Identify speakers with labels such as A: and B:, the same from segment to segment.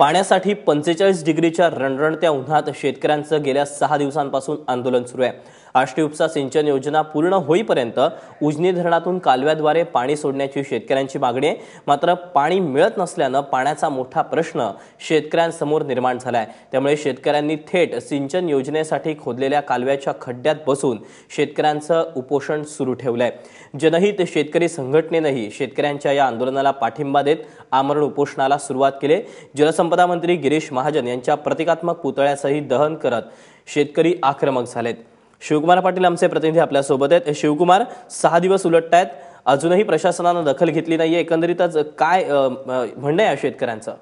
A: पाण्यासाठी पंचेचाळीस डिग्रीच्या रणरणत्या उन्हात शेतकऱ्यांचं गेल्या सहा दिवसांपासून आंदोलन सुरू आहे. आष्टी उपसा सिंचन योजना पूर्ण होईपर्यंत उजनी धरणातून कालव्याद्वारे पाणी सोडण्याची शेतकऱ्यांची मागणी आहे. मात्र पाणी मिळत नसल्यानं पाण्याचा मोठा प्रश्न शेतकऱ्यांसमोर निर्माण झाला आहे त्यामुळे शेतकऱ्यांनी थेट सिंचन योजनेसाठी खोदलेल्या कालव्याच्या खड्ड्यात बसून शेतकऱ्यांचं उपोषण सुरू ठेवलं आहे जनहित शेतकरी संघटनेनंही शेतकऱ्यांच्या या आंदोलनाला पाठिंबा देत आमरण उपोषणाला सुरुवात केली. जलसंपदा मंत्री गिरीश महाजन यांच्या प्रतिकात्मक पुतळ्यासही दहन करत शेतकरी आक्रमक झालेत. शिवकुमार पाटील आमचे प्रतिनिधी आपल्यासोबत आहेत. शिवकुमार सहा दिवस उलटत आहेत अजूनही प्रशासनानं दखल घेतली नाहीये. एकंदरीतच काय म्हणणं आहे शेतकऱ्यांचं?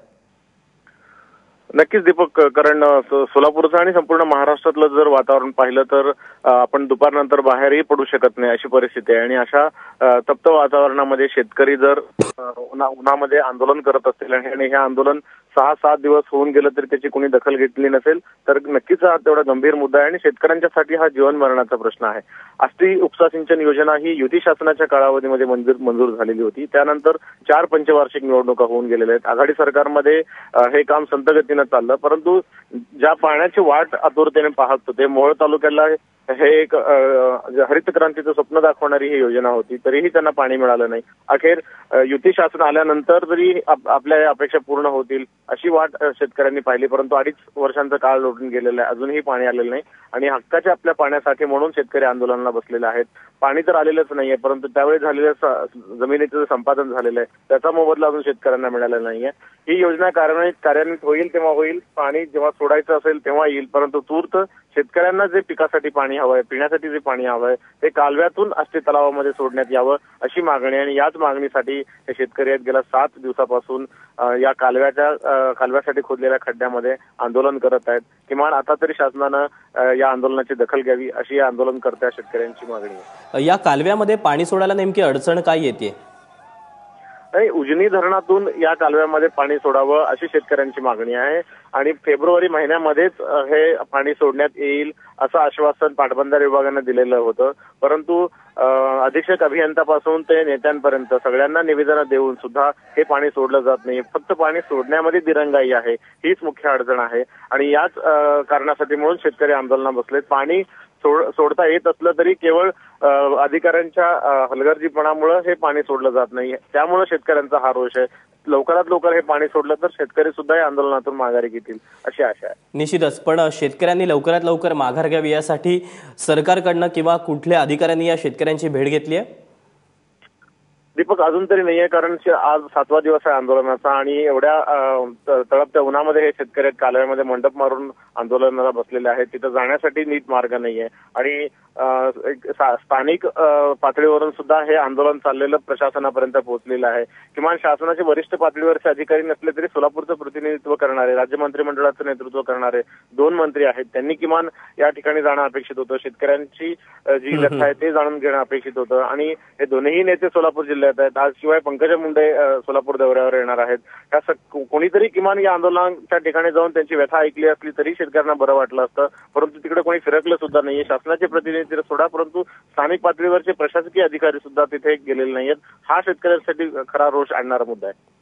B: नक्कीच दीपक कारण सोलापूरचं आणि संपूर्ण महाराष्ट्रातलं जर वातावरण पाहिलं तर आपण दुपारनंतर बाहेरही पडू शकत नाही अशी परिस्थिती आहे. आणि अशा तप्त वातावरणामध्ये शेतकरी जर उन्हामध्ये आंदोलन करत असतील आणि आणि हे आंदोलन सहा सात दिवस होऊन गेलं तरी त्याची कोणी दखल घेतली नसेल तर नक्कीच हा तेवढा गंभीर मुद्दा आहे आणि शेतकऱ्यांच्यासाठी हा जीवन मरणाचा प्रश्न आहे. आष्टी उपसा सिंचन योजना ही युती शासनाच्या कालावधीमध्ये मंजूर मंजूर झालेली होती. त्यानंतर चार पंचवार्षिक निवडणुका होऊन गेलेल्या आहेत. आघाडी सरकारमध्ये हे काम संतगतीनं चाललं परंतु ज्या पाण्याची वाट आतुरतेने पाहत होते मोहोळ तालुक्याला हे एक हरित क्रांतीचं स्वप्न दाखवणारी ही योजना होती तरीही त्यांना पाणी मिळालं नाही. अखेर युती शासन आल्यानंतर जरी आपल्या अपेक्षा पूर्ण होतील अशी वाट शेतकऱ्यांनी पाहिली. परंतु अडीच वर्षांचा काळ लोटून गेलेला आहे. अजूनही पाणी आलेलं नाही. आणि हक्काच्या आपल्या पाण्यासाठी म्हणून शेतकरी आंदोलनाला बसलेले आहेत. पाणी तर आलेलंच नाहीये परंतु त्यावेळी झालेलं जमिनीचं जे संपादन झालेलं आहे त्याचा मोबदला अजून शेतकऱ्यांना मिळालेला नाहीये. ही योजना कार्यान्वित कार्यान्वित होईल तेव्हा होईल. पाणी जेव्हा सोडायचं असेल तेव्हा येईल. परंतु तूर्त शेतकऱ्यांना जे पिकासाठी पाणी हवंय पिण्यासाठी जे पाणी हवंय ते कालव्यातून आष्टी तलावामध्ये सोडण्यात यावं अशी मागणी आणि याच मागणीसाठी हे शेतकरी आहेत. गेल्या सात दिवसापासून या कालव्याच्या कालव्यासाठी खोदलेल्या खड्ड्यामध्ये आंदोलन करत आहेत. किमान आता तरी शासनानं या आंदोलनाची दखल घ्यावी अशी या आंदोलनकर्त्या शेतकऱ्यांची मागणी आहे.
A: या कालव्यामध्ये पाणी सोडायला नेमकी अडचण काय येते?
B: नाही उजनी धरणातून या कालव्यामध्ये पाणी सोडावं अशी शेतकऱ्यांची मागणी आहे. आणि फेब्रुवारी महिन्यामध्येच हे पाणी सोडण्यात येईल असं आश्वासन पाटबंधारे विभागानं दिलेलं होतं. परंतु अधीक्षक अभियंतापासून ते नेत्यांपर्यंत सगळ्यांना निवेदनं देऊन सुद्धा हे पाणी सोडलं जात नाही. फक्त पाणी सोडण्यामध्ये दिरंगाई आहे हीच मुख्य अडचण आहे. आणि याच कारणासाठी म्हणून शेतकरी आंदोलनात बसलेत. पाणी सोड सोडता येत असलं तरी केवळ अधिकाऱ्यांच्या हलगर्जीपणामुळे हे पाणी सोडलं जात नाही त्यामुळे शेतकऱ्यांचा हा रोष आहे. लवकरात लवकर हे पाणी सोडलं तर शेतकरी सुद्धा या आंदोलनातून माघारी घेतील अशी आशा आहे.
A: निश्चितच पण शेतकऱ्यांनी लवकरात लवकर माघार घ्यावी यासाठी सरकारकडनं किंवा कुठल्या अधिकाऱ्यांनी या शेतकऱ्यांची भेट घेतली आहे?
B: दीपक अजून तरी नाहीये कारण आज सातवा दिवस आहे आंदोलनाचा आणि एवढ्या तळपत्या उन्हामध्ये हे शेतकरी कालव्यामध्ये मंडप मारून आंदोलनाला बसलेले आहेत. तिथं जाण्यासाठी नीट मार्ग नाहीये. आणि स्थानिक पातळीवरून सुद्धा हे आंदोलन चाललेलं प्रशासनापर्यंत पोहोचलेलं आहे. किमान शासनाचे वरिष्ठ पातळीवरचे अधिकारी नसले तरी सोलापूरचं प्रतिनिधित्व करणारे राज्य मंत्रिमंडळाचं नेतृत्व करणारे दोन मंत्री आहेत. त्यांनी किमान या ठिकाणी जाणं अपेक्षित होतं. शेतकऱ्यांची जी व्यथा आहे ते जाणून घेणं अपेक्षित होतं. आणि हे दोन्ही नेते सोलापूर जिल्ह्यात आहेत आज शिवाय पंकजा मुंडे सोलापूर दौऱ्यावर येणार आहेत. त्या कोणीतरी किमान या आंदोलनाच्या ठिकाणी जाऊन त्यांची व्यथा ऐकली असली तरी शेतकऱ्यांना बरं वाटलं असतं. परंतु तिकडे कोणी फिरकलं सुद्धा नाहीये. शासनाचे प्रतिनिधी सोडा परंतु स्थानिक पातळीवरचे प्रशासकीय अधिकारी सुद्धा तिथे गेलेले नाहीयेत. हा शेतकऱ्यांसाठी खरा रोष आणणारा मुद्दा आहे.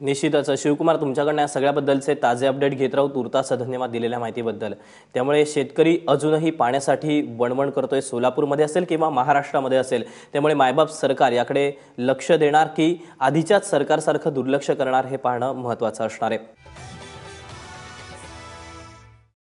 A: निश्चितच. शिवकुमार तुमच्याकडनं या सगळ्याबद्दलचे ताजे अपडेट घेत राहू. तुर्तास धन्यवाद दिलेल्या माहितीबद्दल. त्यामुळे शेतकरी अजूनही पाण्यासाठी वणवण करतोय. सोलापूरमध्ये असेल किंवा महाराष्ट्रामध्ये असेल. त्यामुळे मायबाप सरकार याकडे लक्ष देणार की आधीच्याच सरकारसारखं दुर्लक्ष करणार हे पाहणं महत्त्वाचं असणार आहे.